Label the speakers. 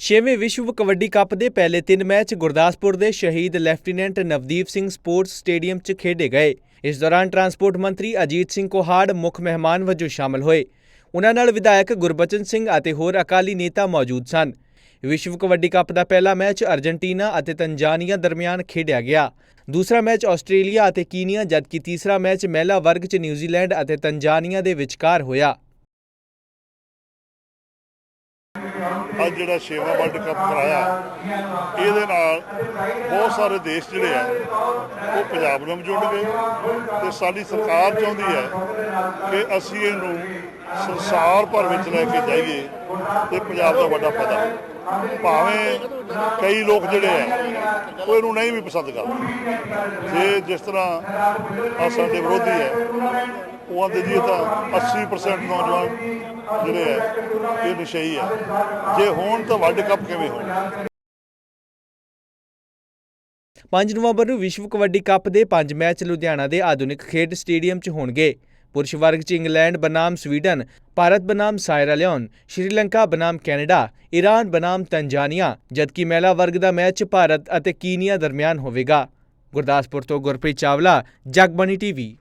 Speaker 1: ਛੇਵੇਂ ਵਿਸ਼ਵ ਕਬੱਡੀ ਕੱਪ ਦੇ ਪਹਿਲੇ ਤਿੰਨ ਮੈਚ ਗੁਰਦਾਸਪੁਰ ਦੇ ਸ਼ਹੀਦ lieutenant Navdeep Singh sports stadium 'ਚ ਖੇਡੇ ਗਏ। ਇਸ ਦੌਰਾਨ ਟਰਾਂਸਪੋਰਟ ਮੰਤਰੀ ਅਜੀਤ ਸਿੰਘ ਕੋਹਾੜ, ਮੁੱਖ ਮਹਿਮਾਨ ਵਜੋਂ ਸ਼ਾਮਲ ਹੋਏ। ਉਹਨਾਂ ਨਾਲ ਵਿਧਾਇਕ ਗੁਰਬਚਨ ਸਿੰਘ ਅਤੇ ਹੋਰ ਅਕਾਲੀ ਨੇਤਾ ਮੌਜੂਦ ਸਨ। ਵਿਸ਼ਵ ਕਬੱਡੀ ਕੱਪ ਦਾ ਪਹਿਲਾ ਮੈਚ ਅਰਜਨਟੀਨਾ ਅਤੇ ਤੰਜਾਨੀਆ ਦਰਮਿਆਨ ਖੇਡਿਆ ਗਿਆ। ਦੂਸਰਾ ਮੈਚ ਆਸਟ੍ਰੇਲੀਆ ਅਤੇ ਕੀਨੀਆ, ਜਦਕਿ ਤੀਸਰਾ ਮੈਚ ਮਹਿਲਾ ਵਰਗ 'ਚ ਨਿਊਜ਼ੀਲੈਂਡ ਅਤੇ ਤੰਜਾਨੀਆ ਦੇ ਵਿਚਕਾਰ ਹੋਇਆ।
Speaker 2: ਅੱਜ ਜਿਹੜਾ ਛੇਵਾਂ ਵਰਲਡ ਕੱਪ ਕਰਾਇਆ, ਇਹਦੇ ਨਾਲ ਬਹੁਤ ਸਾਰੇ ਦੇਸ਼ ਜਿਹੜੇ ਆ, ਉਹ ਪੰਜਾਬ ਨਾਲ ਜੁੜ ਗਏ ਤੇ ਸਾਡੀ ਸਰਕਾਰ ਚਾਹੁੰਦੀ ਹੈ ਕਿ ਅਸੀਂ ਇਹਨੂੰ ਸੰਸਾਰ ਭਰ ਵਿੱਚ ਲੈ ਕੇ ਜਾਈਏ ਤੇ ਪੰਜਾਬ ਦਾ ਵੱਡਾ ਫਾਇਦਾ ਹੋਵੇ। ਭਾਵੇਂ ਕਈ ਲੋਕ ਜਿਹੜੇ ਆ, ਉਹ ਇਹਨੂੰ ਨਹੀਂ ਵੀ ਪਸੰਦ ਕਰਦੇ। ਜੇ ਜਿਸ ਤਰ੍ਹਾਂ ਆ ਸਾਡੇ ਵਿਰੋਧੀ ਹੈ ਉਹ ਆਂਦੇ ਜੀ ਤਾਂ 80% ਨੌਜਵਾਨ ਜਿਹੜੇ ਆ, ਇਹ ਨਸ਼ਈ ਹੈ ਜੇ ਹੋਣ ਤਾਂ ਵਰਲਡ ਕੱਪ ਕਿਵੇਂ ਹੋਣ?
Speaker 1: 5 ਨਵੰਬਰ ਨੂੰ ਵਿਸ਼ਵ ਕਬੱਡੀ ਕੱਪ ਦੇ 5 ਮੈਚ ਲੁਧਿਆਣਾ ਦੇ ਆਧੁਨਿਕ ਖੇਡ ਸਟੇਡੀਅਮ 'ਚ ਹੋਣਗੇ। ਪੁਰਸ਼ ਵਰਗ 'ਚ ਇੰਗਲੈਂਡ ਬਨਾਮ ਸਵੀਡਨ, ਭਾਰਤ ਬਨਾਮ ਸਾਇਰਾ ਲਿਓਨ, ਸ਼੍ਰੀਲੰਕਾ ਬਨਾਮ ਕੈਨੇਡਾ, ਈਰਾਨ ਬਨਾਮ ਤੰਜਾਨੀਆ, ਜਦਕਿ ਮਹਿਲਾ ਵਰਗ ਦਾ ਮੈਚ ਭਾਰਤ ਅਤੇ ਕੀਨੀਆ ਦਰਮਿਆਨ ਹੋਵੇਗਾ। ਗੁਰਦਾਸਪੁਰ ਤੋਂ ਗੁਰਪ੍ਰੀਤ ਚਾਵਲਾ, ਜਗਬਾਣੀ ਟੀਵੀ।